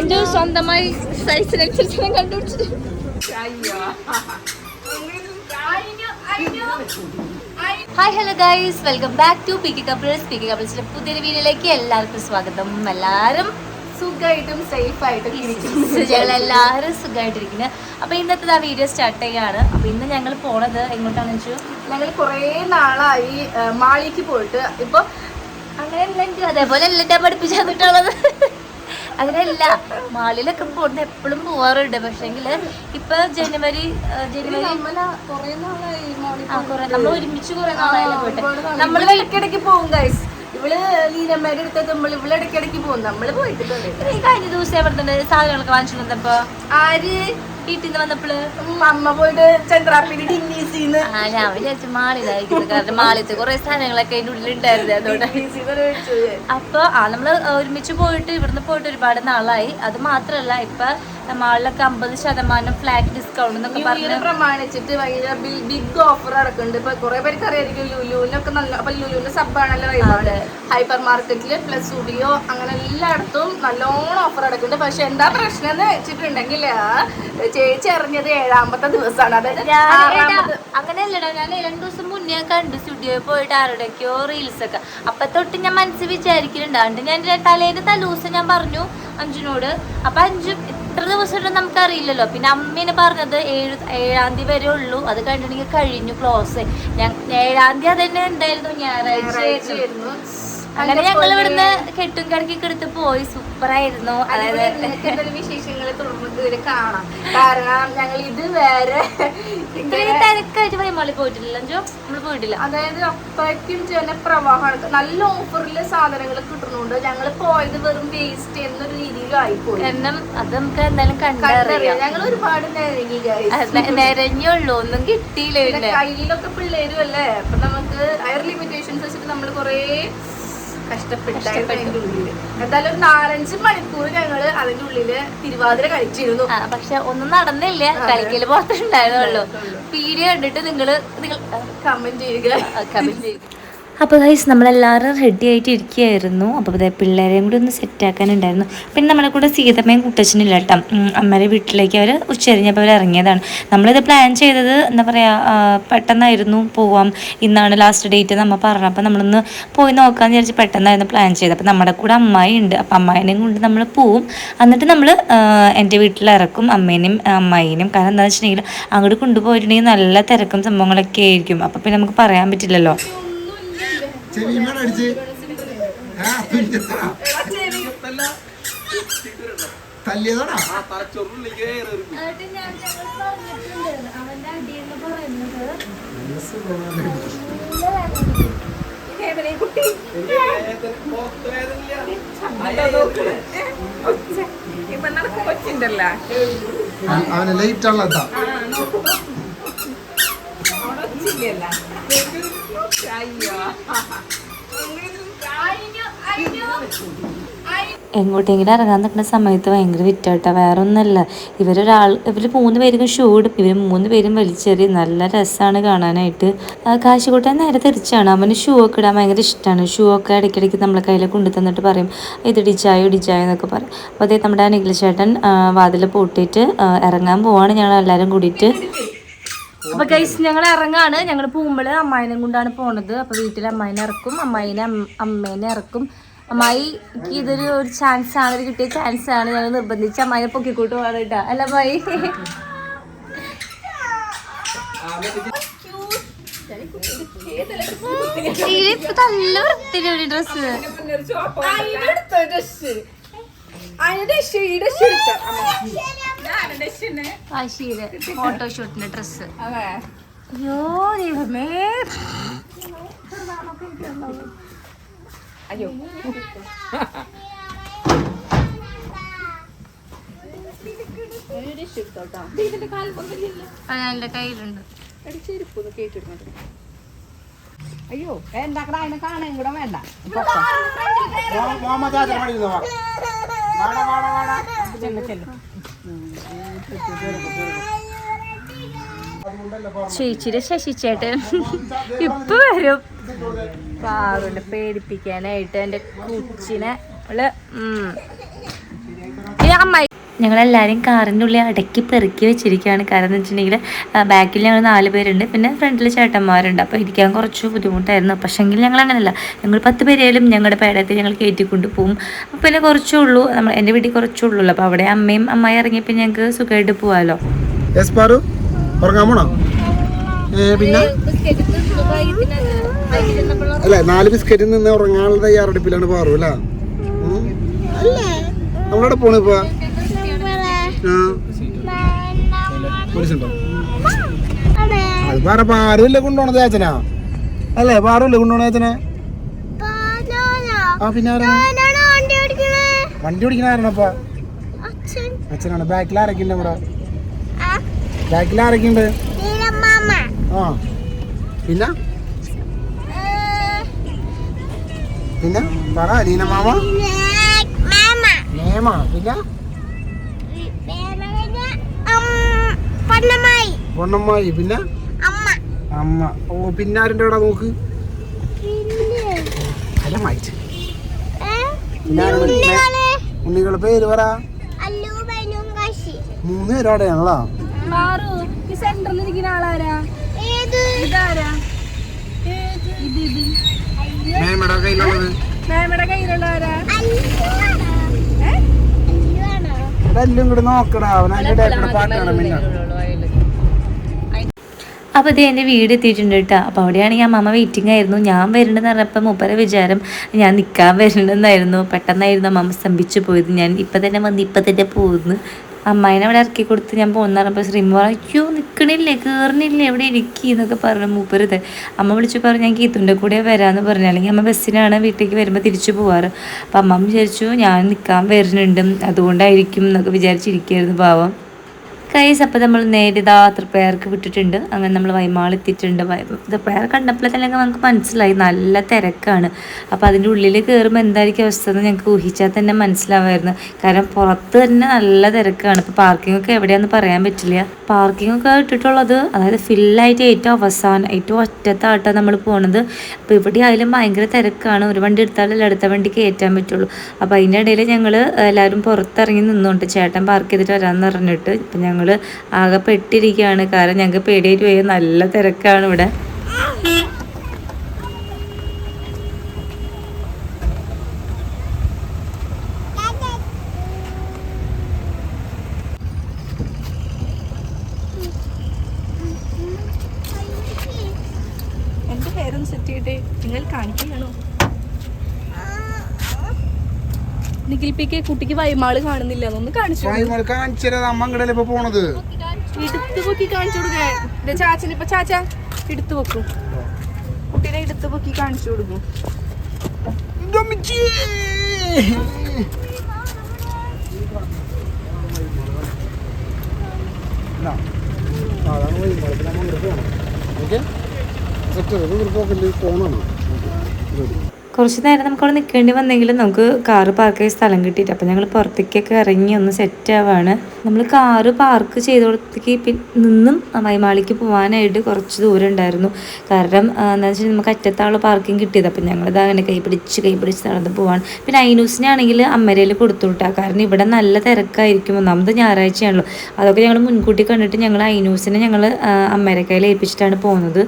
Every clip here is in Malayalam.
എന്റെ സ്വന്തമായി സൈസിനനുസരിച്ച് ഞാൻ കണ്ടുപിടിച്ചിട്ട് hi hello guys welcome back to P K couples P K കപ്പിൾസിന്റെ പുതിയൊരു വീഡിയോയിലേക്ക് എല്ലാവർക്കും സ്വാഗതം. എല്ലാവരും സുഖമായിട്ടും സേഫ് ആയിട്ടും ഇരിക്കുന്നു. ഞങ്ങൾ എല്ലാവരും സുഖമായിട്ടിരിക്കുന്നു അപ്പൊ ഇന്നത്തെ ആ വീഡിയോ സ്റ്റാർട്ട് ചെയ്യാണ്. അപ്പൊ ഇന്ന് ഞങ്ങൾ പോണത് എങ്ങോട്ടാണെന്ന് വെച്ചു ഞങ്ങൾ കുറേ നാളായി മാളിക്ക് പോയിട്ട്. ഇപ്പൊ അങ്ങനെയല്ല എനിക്ക് അതേപോലെ അല്ല ഞാൻ പഠിപ്പിച്ചു തന്നിട്ടുള്ളത് അങ്ങനെയല്ല മാളിലൊക്കെ പോകുന്നത് എപ്പോഴും പോവാറുണ്ട്. പക്ഷെങ്കിൽ ഇപ്പൊ ജനുവരി ജനുവരി നമ്മൾ ഒരുമിച്ച് കുറെ നാളായാലും പോട്ടെ നമ്മൾ ഇടയ്ക്കിടയ്ക്ക് പോകും ഗൈസ് ഇവൾ ലീനമ്മേടെ അടുത്ത് നമ്മൾ ഇവൾ ഇടയ്ക്കിടയ്ക്ക് പോകും നമ്മൾ പോയിട്ടുണ്ട് ഈ കഴിഞ്ഞ ദിവസം എവിടെ തന്നെ സാധനങ്ങളൊക്കെ വാങ്ങിച്ചിട്ടുണ്ടപ്പോ ആര്? വീട്ടിൽ വന്നപ്പോൾ? അമ്മ പോയിട്ട് ചന്ദ്രാപ്പിന് ഡിന്നീസിന്ന്. ആ ഞാൻ വിചാരിച്ചു മാളിലായിരിക്കുന്നു കാരണം മാളിലത്തെ കുറെ സാധനങ്ങളൊക്കെ അതിന്റെ ഉള്ളിൽ ഉണ്ടായിരുന്നു അതുകൊണ്ട് അപ്പൊ ആ നമ്മൾ ഒരുമിച്ച് പോയിട്ട് ഇവിടുന്ന് പോയിട്ട് ഒരുപാട് നാളായി. അത് മാത്രല്ല ഇപ്പൊ മാളിലൊക്കെ അമ്പത് ശതമാനം ഫ്ലാറ്റ് ഡിസ്കൗണ്ട് എന്നൊക്കെ പറഞ്ഞു പ്രമാണിച്ചിട്ട് ഭയങ്കര ബിഗ് ഓഫർ നടക്കുന്നുണ്ട്. ഇപ്പൊ കുറെ പേർക്ക് അറിയായിരിക്കും ലുലുവിനൊക്കെ നല്ല അപ്പൊ ലുലുവിന്റെ സബാണല്ലോ അതെ. ഹൈപ്പർ മാർക്കറ്റിൽ പ്ലസ് സ്റ്റുഡിയോ അങ്ങനെ എല്ലായിടത്തും നല്ലോണം ഓഫർ നടക്കുന്നുണ്ട്. പക്ഷെ എന്താ പ്രശ്നം എന്ന് വെച്ചിട്ടുണ്ടെങ്കിൽ ചേച്ചി അറിഞ്ഞത് ഏഴാമത്തെ ദിവസമാണ്. അതായത് അങ്ങനെയല്ലടാ. ഞാൻ രണ്ടു ദിവസം മുന്നേ കണ്ടു സ്റ്റുഡിയോയിൽ പോയിട്ട് ആരുടെയൊക്കെയോ റീൽസ് ഒക്കെ. അപ്പൊ തൊട്ട് ഞാൻ മനസ്സിൽ വിചാരിക്കുന്നുണ്ടാണ്ട് ഞാൻ തലേന്റെ തലൂസം ഞാൻ പറഞ്ഞു അഞ്ചിനോട് അപ്പൊ അഞ്ജു ഇത്ര ദിവസം നമുക്ക് അറിയില്ലല്ലോ പിന്നെ അമ്മേനെ പറഞ്ഞത് ഏഴ് ഏഴാം തീയതി വരെ ഉള്ളൂ. അത് കഴിഞ്ഞിട്ടുണ്ടെങ്കിൽ കഴിഞ്ഞു ക്ലോസ് ഞാൻ ഏഴാം തീയതി അത് തന്നെ ഉണ്ടായിരുന്നു. ഞായറാഴ്ച. അങ്ങനെ ഞങ്ങൾ ഇവിടുന്ന് കെട്ടും കിടക്കൊക്കെ എടുത്ത് പോയി. സൂപ്പർ ആയിരുന്നു അതായത് എന്തെങ്കിലും വിശേഷങ്ങളെ തുടർന്ന് ഇതുവരെ കാണാം? കാരണം ഞങ്ങൾ ഇതുവരെ ഇത്രയും തിരക്കായിട്ട് പറയുമ്പോൾ പോയിട്ടില്ല നമ്മൾ പോയിട്ടില്ല. അതായത് അത്രയ്ക്കും ജനപ്രവാഹമാണ് നല്ല ഓഫറിൽ സാധനങ്ങൾ കിട്ടുന്നുണ്ട്. ഞങ്ങൾ പോയത് വെറും വേസ്റ്റ് എന്നൊരു രീതിയിലായി പോയി കാരണം അത് നമുക്ക് എന്തായാലും കണ്ടറിയാം. ഞങ്ങൾ ഒരുപാട് നിരങ്ങി നിരഞ്ഞുള്ളൂ ഒന്നും കിട്ടിയില്ല കയ്യിലൊക്കെ പിള്ളേരും അല്ലേ? അപ്പൊ നമുക്ക് ഹയർ ലിമിറ്റേഷൻസ് വെച്ചിട്ട് നമ്മൾ കുറേ കഷ്ടപ്പെട്ടായിരുന്നു ഉള്ളിൽ. എന്തായാലും ഒരു നാലഞ്ച് മണിക്കൂർ ഞങ്ങൾ അതിന്റെ ഉള്ളിൽ തിരുവാതിര കളിച്ചിരുന്നു. പക്ഷെ ഒന്നും നടന്നില്ല. കളിക്കൽ പുറത്തുണ്ടായിരുന്നുള്ളൂ. വീഡിയോ കണ്ടിട്ട് നിങ്ങൾ നിങ്ങൾ കമന്റ് ചെയ്യുക. കമന്റ് ചെയ്യും അപ്പോൾ ഗൈസ് നമ്മളെല്ലാവരും റെഡി ആയിട്ട് ഇരിക്കുകയായിരുന്നു. അപ്പോൾ ഇതേ പിള്ളേരെയും കൂടി ഒന്ന് സെറ്റാക്കാനുണ്ടായിരുന്നു പിന്നെ നമ്മളെ കൂടെ സീതമ്മയും കുട്ടച്ചനില്ല കേട്ടോ. അമ്മയുടെ വീട്ടിലേക്ക് അവർ ഉച്ചരിഞ്ഞപ്പോൾ അവർ ഇറങ്ങിയതാണ്. നമ്മളിത് പ്ലാൻ ചെയ്തത് എന്താ പറയുക പെട്ടെന്നായിരുന്നു പോവാം. ഇന്നാണ് ലാസ്റ്റ് ഡേറ്റ് നമ്മ പറഞ്ഞു. അപ്പോൾ നമ്മളൊന്ന് പോയി നോക്കാമെന്ന് വിചാരിച്ച് പെട്ടെന്നായിരുന്നു പ്ലാൻ ചെയ്തത്. അപ്പോൾ നമ്മുടെ കൂടെ അമ്മായി ഉണ്ട്. അപ്പോൾ അമ്മായിനെയും കൊണ്ട് നമ്മൾ പോവും. എന്നിട്ട് നമ്മൾ എന്റെ വീട്ടിൽ ഇറക്കും അമ്മേനെയും അമ്മായിനെയും. കാരണം എന്താണെന്ന് വെച്ചിട്ടുണ്ടെങ്കിൽ അങ്ങോട്ട് കൊണ്ടുപോയിട്ടുണ്ടെങ്കിൽ നല്ല തിരക്കും സംഭവങ്ങളൊക്കെ ആയിരിക്കും. അപ്പോൾ പിന്നെ നമുക്ക് പറയാൻ പറ്റില്ലല്ലോ. ചെവിമേടെ അടിച്ച്. തല്ലിയതാടാ. അവന് ലൈറ്റ് ഉള്ളതാ. എങ്ങോട്ടെങ്കിലും ഇറങ്ങാൻ നിൽക്കുന്ന സമയത്ത് ഭയങ്കര വിറ്റാട്ടോ. വേറെ ഒന്നല്ല ഇവരൊരാൾ ഇവർ മൂന്ന് പേരും ഷൂ ഇടും. ഇവർ മൂന്ന് പേരും വലിച്ചെറി നല്ല രസമാണ് കാണാനായിട്ട്. കാശുകൂട്ടാൻ നേരെ തിരിച്ചാണ്. അവന് ഷൂ ഒക്കെ ഇടാൻ ഭയങ്കര ഇഷ്ടമാണ് ഷൂ ഒക്കെ ഇടയ്ക്കിടയ്ക്ക് നമ്മളെ കയ്യിൽ കൊണ്ടു തന്നിട്ട് പറയും ഇത് ഡിജായോ ഡിജായോ എന്നൊക്കെ പറയും. അപ്പോൾ അതേ നമ്മുടെ നിഖിൽ ചേട്ടൻ വാതിൽ പൂട്ടിയിട്ട് ഇറങ്ങാൻ പോവാണ് ഞങ്ങൾ എല്ലാവരും കൂടിയിട്ട്. അപ്പൊ ഗൈസ് ഞങ്ങൾ ഇറങ്ങാണ്. ഞങ്ങൾ പോകുമ്പോൾ അമ്മായിനെ കൊണ്ടാണ് പോണത്. അപ്പൊ വീട്ടിൽ അമ്മായിനെ ഇറക്കും. അമ്മായിനെ അമ്മേനെ ഇറക്കും. അമ്മായി ഇതൊരു ഒരു ചാൻസ് ആണ്. ഒരു കിട്ടിയ ചാൻസ് ആണ്. ഞങ്ങൾ നിർബന്ധിച്ച് അമ്മായിനെ പൊക്കിക്കൂട്ട് പോകാനായിട്ടാ അല്ല അമ്മായി? ഡ്രസ്സ് അതിന്റെ ഷെയ്ഡ് ഡ്രസ്സ് ആശീര് ഫോട്ടോഷൂട്ടിന്റെ ഡ്രസ്സ്. അയ്യോ ദൈവമേ. അയ്യോ. എന്റെ കയ്യിലുണ്ട്. അയ്യോ എന്താക്കടാ അതിനെ കാണാൻ കൂടെ വേണ്ട. ചെല്ലു ചെല്ലു. ചേച്ചിയുടെ ശശി ചേട്ടൻ ഇപ്പൊ വരും പാറുണ്ട് പേടിപ്പിക്കാനായിട്ട് എന്റെ കുച്ചിനെ ഉം. അമ്മായി ഞങ്ങളെല്ലാവരും കാറിന്റെ ഉള്ളിൽ അടക്കി പെറുക്കി വെച്ചിരിക്കുകയാണ്. കാരണം എന്ന് വെച്ചിട്ടുണ്ടെങ്കിൽ ബാക്കിൽ ഞങ്ങൾ നാല് പേരുണ്ട്. പിന്നെ ഫ്രണ്ടിൽ ചേട്ടന്മാരുണ്ട്. അപ്പോൾ ഇരിക്കാൻ കുറച്ച് ബുദ്ധിമുട്ടായിരുന്നു. പക്ഷേങ്കിൽ ഞങ്ങൾ അങ്ങനെയല്ല. ഞങ്ങൾ പത്ത് പേരേലും ഞങ്ങളുടെ പേടത്തിൽ ഞങ്ങൾ കയറ്റിക്കൊണ്ട് പോകും അപ്പോൾ പിന്നെ കുറച്ചേ ഉള്ളൂ. നമ്മൾ എന്റെ വീട്ടിൽ കുറച്ചേ ഉള്ളൂ അപ്പോൾ അവിടെ അമ്മയും അമ്മായി ഇറങ്ങിയപ്പോൾ ഞങ്ങൾക്ക് സുഖമായിട്ട് പോകാമല്ലോ പിന്നെ? അല്ല നാല് ബിസ്ക്കറ്റിൽ നിന്ന് ഉറങ്ങാനുള്ള തയ്യാറെടുപ്പിലാണ് പാറു അല്ല? നമ്മളവിടെ പോണിപ്പോ അത് പറ പാറുല്ലേ കൊണ്ടുപോണത് ചേച്ചനാ. അല്ലേ പാറുല്ലേ കൊണ്ടുപോണ ചേച്ചനെ? ആ പിന്നെ വണ്ടി ഓടിക്കണ? ആരാണപ്പാ അച്ഛനാണ്. ബാക്കിൽ ആരൊക്കെ ഉണ്ട് നമ്മുടെ ബാക്കിൽ ആരൊക്കെ ഉണ്ട് ആ. പിന്നെ? പിന്നെ? പറ ലീന മാമ. നേമ പിന്നെ? പൊണ്ണമ്മായി പിന്നെ? അമ്മ. ഓ പിന്നെ ആരുടെ അവിടെ നോക്ക്? അല്ല മായിച്ച് ഉണ്ണികളെ. പേര് പറ. മൂന്ന് പേരും അവിടെയാണല്ലോ മേമയുടെ കയ്യിലുള്ളത്. മാമയുടെ ഇങ്ങോട്ട് നോക്കടാ. അവൻ അതിന്റെ പാട്ടാണ് പിന്നെ അപ്പോൾ ഇത് എന്റെ വീട് എത്തിയിട്ടുണ്ട് കേട്ടോ. അപ്പോൾ അവിടെയാണെങ്കിൽ അമ്മമ്മ വെയിറ്റിംഗ് ആയിരുന്നു. ഞാൻ വരുന്നുണ്ടെന്ന് പറഞ്ഞപ്പോൾ മൂപ്പരെ വിചാരം ഞാൻ നിൽക്കാൻ വരുന്നുണ്ടെന്നായിരുന്നു പെട്ടെന്നായിരുന്നു അമ്മമ്മ സ്തംഭിച്ചു പോയത്. ഞാൻ ഇപ്പം തന്നെ വന്ന് ഇപ്പം തന്നെ പോകുന്നു അമ്മായിനെ അവിടെ ഇറക്കി കൊടുത്ത് ഞാൻ പോകുന്ന പറഞ്ഞപ്പോൾ ശ്രീമ അയ്യോ നിൽക്കണില്ലേ കയറണില്ലേ എവിടെ ഇരിക്കി? എന്നൊക്കെ പറഞ്ഞു മൂപ്പരുത് അമ്മ വിളിച്ചു പറഞ്ഞു ഞാൻ ഗീത്തുന്റെ കൂടെ വരാമെന്ന് പറഞ്ഞു. അല്ലെങ്കിൽ അമ്മ ബസ്സിനാണ് വീട്ടിലേക്ക് വരുമ്പോൾ തിരിച്ചു പോവാറ്. അപ്പം അമ്മ വിചാരിച്ചു ഞാൻ നിൽക്കാൻ വരുന്നുണ്ട് അതുകൊണ്ടായിരിക്കും എന്നൊക്കെ വിചാരിച്ചിരിക്കുകയായിരുന്നു പാവം. കൈസ് അപ്പോൾ നമ്മൾ നേരിതാ പേർക്ക് വിട്ടിട്ടുണ്ട്. അങ്ങനെ നമ്മൾ വൈമാളെത്തിയിട്ടുണ്ട് ഇത് തൃപ്പയാർ കണ്ടപ്പോൾ തന്നെ നമുക്ക് മനസ്സിലായി. നല്ല തിരക്കാണ്. അപ്പോൾ അതിന്റെ ഉള്ളിൽ കയറുമ്പോൾ എന്തായിരിക്കും അവസ്ഥ എന്ന് ഞങ്ങൾക്ക് ഊഹിച്ചാൽ തന്നെ മനസ്സിലാവായിരുന്നു. കാരണം പുറത്ത് തന്നെ നല്ല തിരക്കാണ്. ഇപ്പോൾ പാർക്കിംഗ് ഒക്കെ എവിടെയാണെന്ന് പറയാൻ പറ്റില്ല. പാർക്കിംഗ് ഒക്കെ ഇട്ടിട്ടുള്ളത് അതായത് ഫില്ലായിട്ട് ഏറ്റവും അവസാനം ഏറ്റവും ഒറ്റത്തായിട്ടാണ് നമ്മൾ പോണത്. അപ്പോൾ ഇവിടെ ആയാലും ഭയങ്കര തിരക്കാണ്. ഒരു വണ്ടി എടുത്താലല്ലേ അടുത്ത വണ്ടി കയറ്റാൻ പറ്റുള്ളൂ. അപ്പോൾ അതിന്റെ ഇടയിൽ ഞങ്ങൾ എല്ലാവരും പുറത്തിറങ്ങി നിന്നുകൊണ്ട് ചേട്ടൻ പാർക്ക് ചെയ്തിട്ട് വരാമെന്ന് പറഞ്ഞിട്ട് ഇപ്പം ഞങ്ങൾ ആകെ പെട്ടിരിക്കുകയാണ്. കാരണം ഞങ്ങൾക്ക് പേടിയായിട്ട് പോയി നല്ല തിരക്കാണ് ഇവിടെ എന്റെ പേരൊന്ന് സെറ്റ് ചെയ്തിട്ട് നിങ്ങൾ കാണിക്കുകയാണോ നിഖിൽ പി കെ കുട്ടിക്ക് വൈമാൾ കാണുന്നില്ല. അതൊന്ന് കാണിച്ചു കാണിച്ചത് അമ്മ അങ്ങടല്ലേ ഇപ്പൊ പോണത്? എടുത്തു പൊക്കി കാണിച്ചു കൊടുക്കാൻ ചാച്ചന് ഇപ്പൊ ചാച്ച എടുത്തു വെക്കും കുട്ടീനെ എടുത്തു പൊക്കി കാണിച്ചു കൊടുക്കും. അതാണ് വൈമാൾ ഇപ്പൊ നമ്മ അങ്ങോട്ട് പോണം. ഓക്കെ? സെറ്റ് പോക്കല്ലേ? പോണാണ് കുറച്ച് നേരം നമുക്ക് അവിടെ നിൽക്കേണ്ടി വന്നെങ്കിലും നമുക്ക് കാറ് പാർക്ക് ചെയ്ത് സ്ഥലം കിട്ടിയിട്ട്. അപ്പം ഞങ്ങൾ പുറത്തേക്കൊക്കെ ഇറങ്ങി ഒന്ന് സെറ്റ് ആവാണ്. നമ്മൾ കാറ് പാർക്ക് ചെയ്തോടത്തേക്ക് നിന്നും വൈമാളിക്ക് പോകാനായിട്ട് കുറച്ച് ദൂരം ഉണ്ടായിരുന്നു. കാരണം എന്താണെന്ന് വെച്ചാൽ നമുക്ക് അറ്റത്താൾ പാർക്കിംഗ് കിട്ടിയത്. അപ്പം ഞങ്ങളിത് അങ്ങനെ കൈ പിടിച്ച് കൈ പിടിച്ച് നടന്ന് പോവാണ്. പിന്നെ ഐനൂസിനാണെങ്കിൽ അമ്മരയിൽ കൊടുത്തു വിട്ടാൽ കാരണം ഇവിടെ നല്ല തിരക്കായിരിക്കും. ഒന്നാമത് ഞായറാഴ്ചയാണല്ലോ. അതൊക്കെ ഞങ്ങൾ മുൻകൂട്ടി കണ്ടിട്ട് ഞങ്ങൾ ഐനൂസിനെ ഞങ്ങൾ അമ്മരക്കയിൽ ഏൽപ്പിച്ചിട്ടാണ് പോകുന്നത്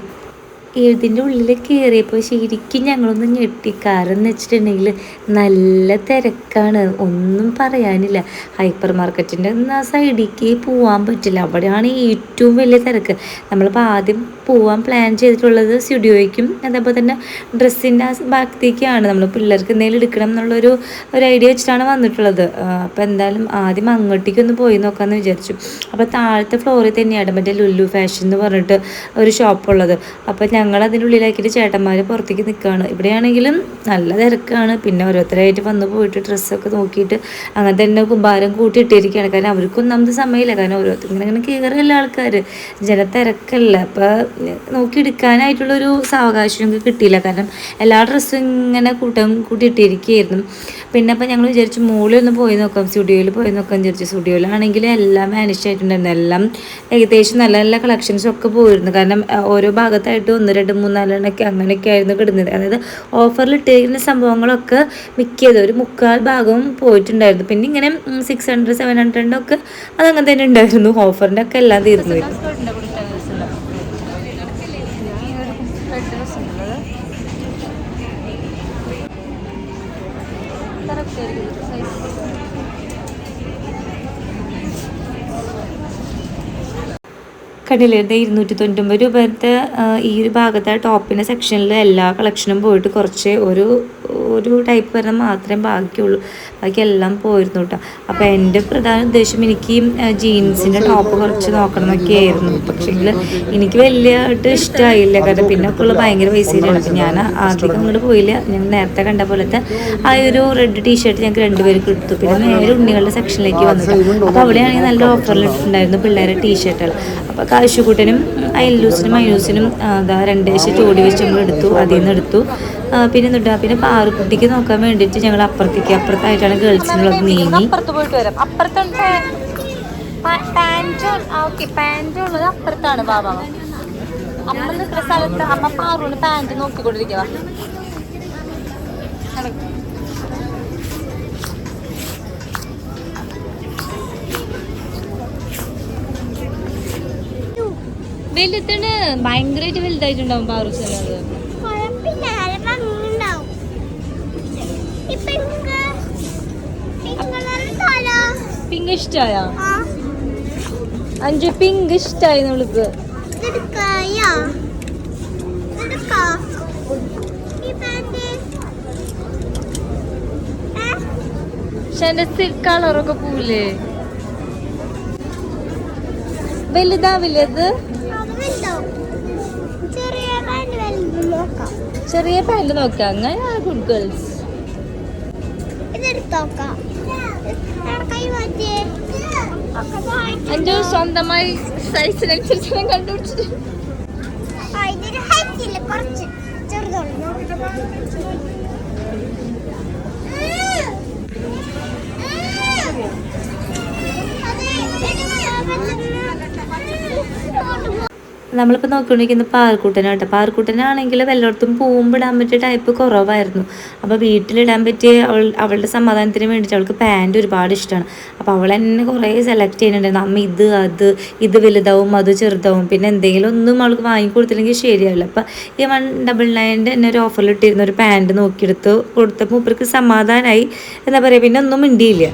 ഇതിന്റെ ഉള്ളിൽ കയറിയപ്പോൾ ശരിക്കും ഞങ്ങളൊന്ന് ഞെട്ടി കാരണം എന്ന് വെച്ചിട്ടുണ്ടെങ്കിൽ നല്ല തിരക്കാണ്. ഒന്നും പറയാനില്ല. ഹൈപ്പർ മാർക്കറ്റിന്റെ ആ സൈഡിലേക്ക് പോകാൻ പറ്റില്ല. അവിടെയാണ് ഏറ്റവും വലിയ തിരക്ക്. നമ്മളിപ്പോൾ ആദ്യം പോകാൻ പ്ലാൻ ചെയ്തിട്ടുള്ളത് സ്റ്റുഡിയോയ്ക്കും അതേപോലെ തന്നെ ഡ്രസ്സിന്റെ ആ ഭാഗത്തേക്കാണ്. നമ്മൾ പിള്ളേർക്ക് എന്തെങ്കിലും എടുക്കണം എന്നുള്ളൊരു ഒരു ഐഡിയ വെച്ചിട്ടാണ് വന്നിട്ടുള്ളത്. അപ്പോൾ എന്തായാലും ആദ്യം അങ്ങോട്ടേക്ക് ഒന്ന് പോയി നോക്കാമെന്ന് വിചാരിച്ചു. അപ്പോൾ താഴത്തെ ഫ്ലോറിൽ തന്നെയാണ് മറ്റേ ലുല്ലു ഫാഷൻ എന്ന് പറഞ്ഞിട്ട് ഒരു ഷോപ്പുള്ളത്. അപ്പോൾ ഞങ്ങൾ അതിന്റെ ഉള്ളിലാക്കിയിട്ട് ചേട്ടന്മാർ പുറത്തേക്ക് നിൽക്കുകയാണ് ഇവിടെയാണെങ്കിലും നല്ല തിരക്കാണ്. പിന്നെ ഓരോരുത്തരായിട്ട് വന്ന് പോയിട്ട് ഡ്രസ്സൊക്കെ നോക്കിയിട്ട് അങ്ങനെ തന്നെ കുമ്പാരം കൂട്ടിയിട്ടിരിക്കുകയാണ്. കാരണം അവർക്കും നമ്മൾ സമയമില്ല. കാരണം ഓരോരുത്തർ ഇങ്ങനെ ഇങ്ങനെ കയറില്ല ആൾക്കാർ ജനത്തിരക്കല്ല അപ്പോൾ നോക്കി എടുക്കാനായിട്ടുള്ളൊരു സാവകാശം കിട്ടിയില്ല. കാരണം എല്ലാ ഡ്രസ്സും ഇങ്ങനെ കൂട്ടം ഇട്ടിരിക്കുകയായിരുന്നു പിന്നെ അപ്പോൾ ഞങ്ങൾ വിചാരിച്ചു മുകളിൽ ഒന്ന് പോയി നോക്കാം. സ്റ്റുഡിയോയിൽ പോയി നോക്കാം വിചാരിച്ചു. സ്റ്റുഡിയോയിലാണെങ്കിൽ എല്ലാം മാനേജ് ആയിട്ടുണ്ടായിരുന്നു. എല്ലാം ഏകദേശം നല്ല നല്ല കളക്ഷൻസൊക്കെ പോയിരുന്നു. കാരണം ഓരോ ഭാഗത്തായിട്ട് ഒന്ന് ഒന്ന് രണ്ട് മൂന്നാലെണ്ണൊക്കെ അങ്ങനെയൊക്കെ ആയിരുന്നു കിടുന്നത്. അതായത് ഓഫറിൽ ഇട്ടിരിക്കുന്ന സംഭവങ്ങളൊക്കെ മിക്കത് ഒരു മുക്കാൽ ഭാഗവും പോയിട്ടുണ്ടായിരുന്നു. പിന്നെ ഇങ്ങനെ സിക്സ് ഹൺഡ്രഡ് സെവൻ ഹൺഡ്രഡിന്റെ ഒക്കെ അതങ്ങനെ തന്നെ ഉണ്ടായിരുന്നു. ഓഫറിന്റെ ഒക്കെ എല്ലാം തീർന്നു. വരും കണ്ടില്ലേ ഇരുന്നൂറ്റി തൊണ്ണൂറ്റൊമ്പത് രൂപത്തെ ഈ ഒരു ഭാഗത്തെ ടോപ്പിന്റെ സെക്ഷനിൽ എല്ലാ കളക്ഷനും പോയിട്ട് കുറച്ച് ഒരു ഒരു ടൈപ്പ് വരുന്ന മാത്രമേ ബാക്കിയുള്ളൂ. ബാക്കിയെല്ലാം പോയിരുന്നു കേട്ടോ അപ്പോൾ എന്റെ പ്രധാന ഉദ്ദേശം എനിക്ക് ജീൻസിന്റെ ടോപ്പ് കുറച്ച് നോക്കണം എന്നൊക്കെ ആയിരുന്നു. പക്ഷേങ്കിൽ എനിക്ക് വലിയതായിട്ട് ഇഷ്ടമായില്ല കാരണം പിന്നെ ഒക്കെ ഉള്ള ഭയങ്കര പൈസയിലാണ് അപ്പം ഞാൻ ആദ്യം അങ്ങോട്ട് പോയില്ല. ഞാൻ നേരത്തെ കണ്ട പോലത്തെ ആ ഒരു റെഡ് ടീഷർട്ട് ഞങ്ങൾക്ക് രണ്ടുപേർക്ക് എടുത്തു പിന്നെ നേരെ ഉണ്ണികളുടെ സെക്ഷനിലേക്ക് വന്നു അപ്പോൾ അവിടെയാണെങ്കിൽ നല്ല ഓഫറിൽ ഉണ്ടായിരുന്നു പിള്ളേരെ ടീഷർട്ടുകൾ അപ്പോൾ കാശുകൂട്ടനും അയലൂസിനും മയൂസിനും അതാ രണ്ടേശ ജോഡി വെച്ച് നമ്മൾ എടുത്തു അതിൽ നിന്ന് എടുത്തു. പിന്നെ എന്നിട്ട് പിന്നെ പാറുക്കുട്ടിക്ക് നോക്കാൻ വേണ്ടിട്ട് ഞങ്ങൾ അപ്പുറത്തേക്ക് അപ്പുറത്തായിട്ടാണ് ഗേൾസിനുള്ളത് നീങ്ങി. അപ്പുറത്താണ്. ബാബ അമ്മ നിൽക്കുന്ന സ്ഥലത്ത് അമ്മ പാറൂന് പാന്റ് നോക്കിക്കൊണ്ടിരിക്കുക വലുതാണ് ഭയങ്കരമായിട്ട് വലുതായിട്ടുണ്ടാവും പാറൂസിനത്. കുഴപ്പമില്ല പിങ്ക് ഇഷ്ടായ? ആ അഞ്ചു പിങ്ക് ഇഷ്ടായി നമ്മൾക്ക് പക്ഷെ എന്റെ കളറൊക്കെ പോവില്ലേ? വലുതാവില്ലേ അത് ചെറിയ പാന്റ് നോക്കാം. അങ്ങനെ ഗുഡ് ഗേൾസ് ഇതെടുത്ത് അഞ്ചു സ്വന്തമായി സൈസിനനുസരിച്ച് ഞാൻ കണ്ടുപിടിച്ചത് കുറച്ച്. അതെ. നമ്മളിപ്പോൾ നോക്കിക്കൊണ്ടിരിക്കുന്നത് പാർക്കൂട്ടനാണ് കേട്ടോ പാർക്കൂട്ടനാണെങ്കിൽ വല്ലയിടത്തും പൂമ്പിടാൻ പറ്റിയ ടൈപ്പ് കുറവായിരുന്നു. അപ്പോൾ വീട്ടിലിടാൻ പറ്റിയ അവൾ അവളുടെ സമാധാനത്തിന് വേണ്ടിയിട്ട് അവൾക്ക് പാന്റ് ഒരുപാട് ഇഷ്ടമാണ് അപ്പോൾ അവൾ എന്നെ കുറേ സെലക്ട് ചെയ്യുന്നുണ്ടായിരുന്നു. അമ്മ ഇത് അത് ഇത് വലുതാവും അത് ചെറുതാവും. പിന്നെ എന്തെങ്കിലും ഒന്നും അവൾക്ക് വാങ്ങിക്കൊടുത്തില്ലെങ്കിൽ ശരിയാവില്ല. അപ്പോൾ ഈ വൺ ഡബിൾ നയന്റെ എന്നെ ഒരു ഓഫറിൽ ഇട്ടിരുന്ന. ഒരു പാന്റ് നോക്കിയെടുത്ത് കൊടുത്തപ്പോൾ മൂപ്പർക്ക് സമാധാനമായി എന്താ പറയുക പിന്നെ ഒന്നും മിണ്ടിയില്ല.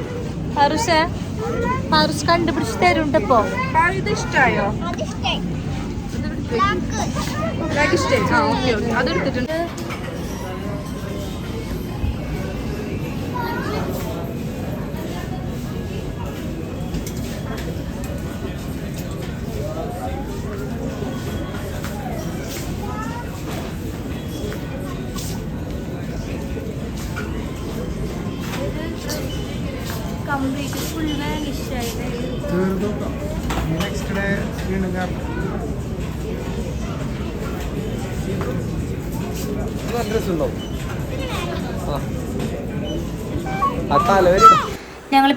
കണ്ടുപിടിച്ച് തരുണ്ടപ്പോ? ഇത് ഇഷ്ടമായോ Black. ഇഷ്ടമായി ആ ഓക്കെ ഓക്കെ അതെടുത്തിട്ടുണ്ട്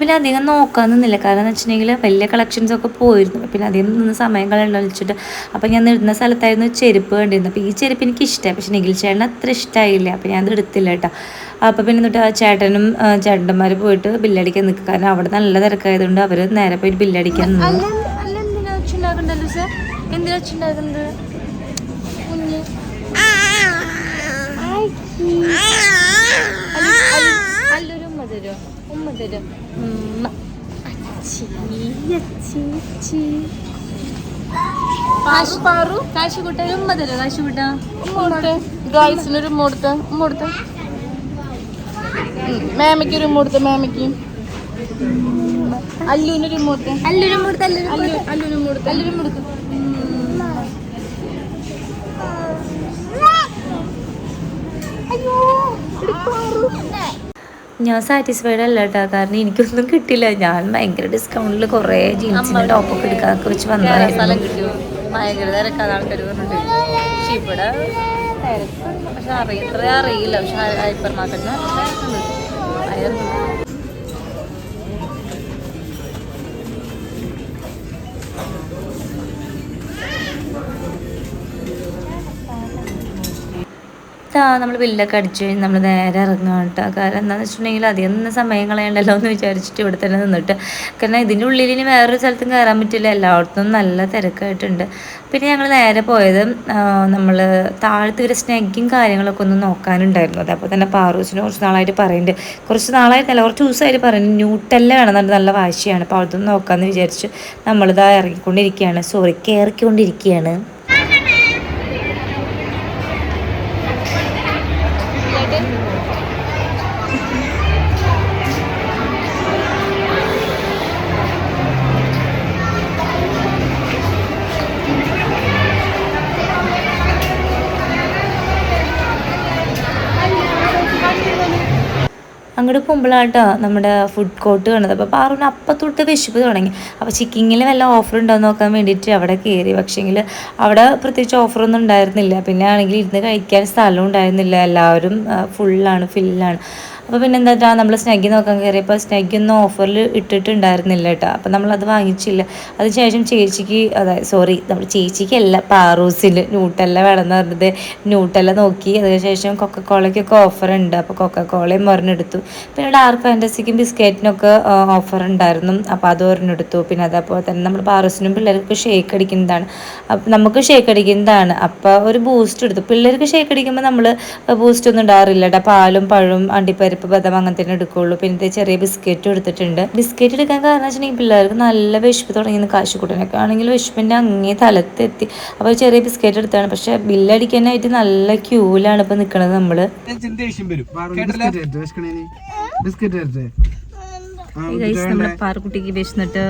പിന്നെ അധികം നോക്കാൻ നിന്നില്ല കാരണം എന്ന് വെച്ചിട്ടുണ്ടെങ്കിൽ വലിയ കളക്ഷൻസ് ഒക്കെ പോയിരുന്നു. പിന്നെ അധികം നിന്ന് സമയം കളയണ്ട വെച്ചിട്ട് അപ്പോൾ ഞാൻ നിടുന്ന സ്ഥലത്തായിരുന്നു ചെരുപ്പ് കണ്ടിരുന്നത്. അപ്പോൾ ഈ ചെരുപ്പ് എനിക്ക് ഇഷ്ടമായി പക്ഷേ നിഖിൽ ചേട്ടൻ അത്ര ഇഷ്ടമായില്ല അപ്പോൾ ഞാൻ അത് എടുത്തില്ല കേട്ടോ. അപ്പോൾ പിന്നെ എന്നിട്ട് ആ ചേട്ടനും ചേട്ടന്മാർ പോയിട്ട് ബില്ലടിക്കാൻ നിൽക്കുക. കാരണം അവിടെ നല്ല തിരക്കായതുകൊണ്ട് അവർ നേരെ പോയിട്ട് ബില്ലടിക്കാൻ നിന്നു. എന്തിനാ കുഞ്ഞ്. അല്ലൊരു ഉമ്മ തരും ഉമ്മ തരോ ഉമ്മ അച്ചി അച്ചി അച്ചി പാറു കാശ് കൂട്ട ഉമ്മ തരോ കാശ് കൂട്ട ഉമ്മ കൊടുത്തേ ഗേൾസിനൊരു ഉമ്മ കൊടുത്തേ ഉമ്മ കൊടുത്തേ. മാമയ്ക്ക് ഒരു ഉമ്മ കൊടുത്തേ മാമയ്ക്ക് അല്ലുവിനൊരു ഉമ്മ കൊടുത്തേ. അല്ലൊരു കൊടുത്ത അല്ലൊരു കൊടുത്തേ. അല്ലൊരു കൊടുത്തു ഞാൻ സാറ്റിസ്ഫൈഡ് അല്ല കേട്ടോ കാരണം എനിക്കൊന്നും കിട്ടില്ല. ഞാൻ ഭയങ്കര ഡിസ്കൗണ്ടിൽ കുറേ ജീൻസിന്റെ ടോപ്പൊക്കെ എടുക്കാൻ വെച്ച് വന്നതായിരുന്നു. ഭയങ്കര പക്ഷെ അറിയില്ല. പക്ഷെ ഹൈപ്പർ മാർക്കറ്റിന് തിരക്കുണ്ട് നമ്മൾ ബില്ലൊക്കെ അടിച്ചു കഴിഞ്ഞ് നമ്മൾ നേരെ ഇറങ്ങുക കേട്ടോ കാരണം എന്താണെന്ന് വെച്ചിട്ടുണ്ടെങ്കിൽ അധികം സമയം കളയണ്ടല്ലോ എന്ന് വിചാരിച്ചിട്ട് ഇവിടെ തന്നെ നിന്നിട്ട്. കാരണം ഇതിന്റെ ഉള്ളിൽ ഇനി വേറൊരു സ്ഥലത്തും കയറാൻ പറ്റില്ല. എല്ലായിടത്തും നല്ല തിരക്കായിട്ടുണ്ട്. പിന്നെ ഞങ്ങൾ നേരെ പോയത് നമ്മൾ താഴത്ത് ഒരു സ്നെഗും കാര്യങ്ങളൊക്കെ ഒന്ന് നോക്കാനുണ്ടായിരുന്നു. അതേപോലെ തന്നെ പാറൂസിന് കുറച്ച് നാളായിട്ട് പറയുന്നുണ്ട് കുറച്ച് നാളായിട്ടല്ല കുറച്ച് ദിവസമായിട്ട് പറയുന്നത് ന്യൂട്ടല്ല വേണമെന്നുണ്ട് നല്ല വാശിയാണ്. അപ്പോൾ അവിടുത്തെ നോക്കാമെന്ന് വിചാരിച്ച് നമ്മളിതാ ഇറങ്ങിക്കൊണ്ടിരിക്കുകയാണ്. സോറി കയറിക്കൊണ്ടിരിക്കുകയാണ് 때? അങ്ങോട്ട് പോകുമ്പോഴാട്ടോ നമ്മുടെ ഫുഡ് കോർട്ട് കാണുന്നത്. അപ്പോൾ പാറുവിന് അപ്പം തൊട്ട് വിശപ്പ് തുടങ്ങി. അപ്പോൾ ചിക്കിങ്ങിൽ വല്ല ഓഫർ ഉണ്ടോ എന്ന് നോക്കാൻ വേണ്ടിയിട്ട് അവിടെ കയറി. പക്ഷേങ്കിൽ അവിടെ പ്രത്യേകിച്ച് ഓഫറൊന്നും ഉണ്ടായിരുന്നില്ല. പിന്നെ ആണെങ്കിൽ ഇരുന്ന് കഴിക്കാൻ സ്ഥലവും ഉണ്ടായിരുന്നില്ല. എല്ലാവരും ഫുള്ളാണ് ഫില്ലാണ് അപ്പോൾ പിന്നെ എന്താ നമ്മൾ സ്നഗ്ഗി നോക്കാൻ കയറിയപ്പോൾ സ്നഗ്ഗി ഒന്നും ഓഫറിൽ ഇട്ടിട്ടുണ്ടായിരുന്നില്ല കേട്ടോ അപ്പോൾ നമ്മളത് വാങ്ങിച്ചില്ല. അതിനുശേഷം ചേച്ചിക്ക് അതായത് സോറി നമ്മൾ ചേച്ചിക്കല്ല പാറൂസിൽ ന്യൂട്ടല്ല വേണമെന്ന് പറഞ്ഞത്. ന്യൂട്ടല്ല നോക്കി. അതിനുശേഷം ഓഫർ ഉണ്ട് അപ്പോൾ കൊക്കക്കോളയും ഒരെണ്ണെടുത്തു. പിന്നെ ഡാർക്ക് ഫാന്റസിക്കും ബിസ്ക്കറ്റിനൊക്കെ ഓഫർ ഉണ്ടായിരുന്നു അപ്പോൾ അത് ഒരെണ്ണെടുത്തു. പിന്നെ അതേപോലെ തന്നെ നമ്മൾ പാറൂസിനും പിള്ളേർക്ക് ഷേക്ക് അടിക്കുന്നതാണ്. അപ്പം നമുക്ക് ഷേക്ക് അടിക്കുന്നതാണ്. അപ്പോൾ ഒരു ബൂസ്റ്റ് എടുത്തു. പിള്ളേർക്ക് ഷേക്ക് അടിക്കുമ്പോൾ നമ്മൾ ബൂസ്റ്റ് ഒന്നും ഉണ്ടാറില്ല കേട്ടോ പാലും പഴവും അണ്ടിപ്പരിപ്പ് ബദം അങ്ങനെ തന്നെ എടുക്കുകയുള്ളൂ പിന്നെ ചെറിയ ബിസ്ക്കറ്റ് എടുത്തിട്ടുണ്ട്. ബിസ്ക്കറ്റ് എടുക്കാൻ കാരണം വെച്ചിട്ടുണ്ടെങ്കിൽ പിള്ളേർക്ക് നല്ല വിശപ്പ് തുടങ്ങിയെന്ന് കാശുകൂട്ടനൊക്കെ ആണെങ്കിൽ വിശപ്പിന്റെ അങ്ങേ തലത്തെത്തി. അപ്പോൾ ചെറിയ ബിസ്ക്കറ്റ് എടുത്താണ്. പക്ഷെ ബില്ലടിക്കാനായിട്ട് നല്ല ക്യൂലാണ് ഇപ്പം നിൽക്കുന്നത് നമ്മൾ നമ്മുടെ പാറക്കുട്ടിക്ക് വിശന്നിട്ട്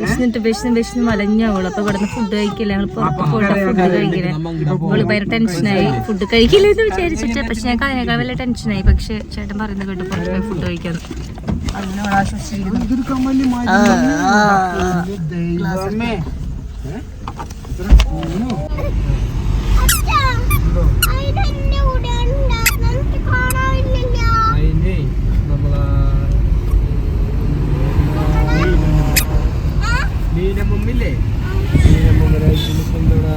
വിശന്നിട്ട് വിശന്ന് വിശന്ന് മലഞ്ഞവൾ അപ്പൊ ഇവിടുന്ന് ഫുഡ് കഴിക്കില്ല. ഞങ്ങൾ പുറത്ത് പോയിട്ട് ഫുഡ് കഴിക്കില്ല. അവൾ ഭയങ്കര ടെൻഷനായി. ഫുഡ് കഴിക്കില്ല എന്ന് വിചാരിച്ചിട്ട് പക്ഷെ ഞങ്ങൾക്ക് അതിനേക്കാൾ വലിയ ടെൻഷനായി. പക്ഷെ ചേട്ടൻ പറയുന്നത് കേട്ട് പുറത്ത് പോയി ഫുഡ് കഴിക്കാന്ന് അങ്ങനെ അവൾ ആശ്വസിച്ചിരിക്കുന്നു ഇതൊരു വലിയ മാറ്റം ദൈവമേ അച്ഛാ, അതിനെന്നെ കൂടെ ഉണ്ടാ. നമുക്ക് കാണാനില്ലല്ലോ. അതിനെ നമ്മളെ ആ? നീലമ്മല്ലേ നീലമ്മരായിട്ട് എന്താ നമ്മുടെ